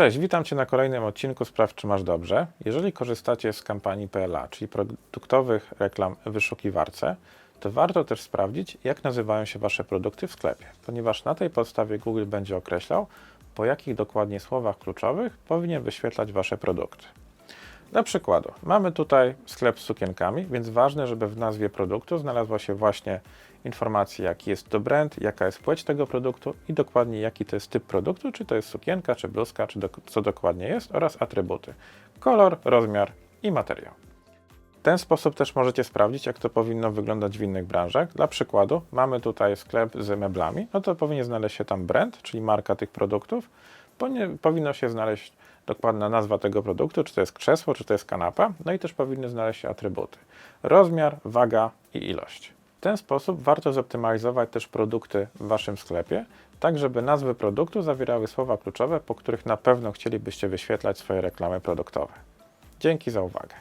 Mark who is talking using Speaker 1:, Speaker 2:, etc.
Speaker 1: Cześć, witam Cię na kolejnym odcinku Spraw, czy masz dobrze. Jeżeli korzystacie z kampanii PLA, czyli produktowych reklam w wyszukiwarce, to warto też sprawdzić, jak nazywają się Wasze produkty w sklepie, ponieważ na tej podstawie Google będzie określał, po jakich dokładnie słowach kluczowych powinien wyświetlać Wasze produkty. Dla przykładu, mamy tutaj sklep z sukienkami, więc ważne, żeby w nazwie produktu znalazła się właśnie informacja, jaki jest to brand, jaka jest płeć tego produktu i dokładnie jaki to jest typ produktu, czy to jest sukienka, czy bluzka, czy do, co dokładnie jest oraz atrybuty. Kolor, rozmiar i materiał. W ten sposób też możecie sprawdzić, jak to powinno wyglądać w innych branżach. Dla przykładu, mamy tutaj sklep z meblami, no to powinien znaleźć się tam brand, czyli marka tych produktów. Powinno się znaleźć dokładna nazwa tego produktu, czy to jest krzesło, czy to jest kanapa, no i też powinny znaleźć się atrybuty. Rozmiar, waga i ilość. W ten sposób warto zoptymalizować też produkty w Waszym sklepie, tak żeby nazwy produktu zawierały słowa kluczowe, po których na pewno chcielibyście wyświetlać swoje reklamy produktowe. Dzięki za uwagę.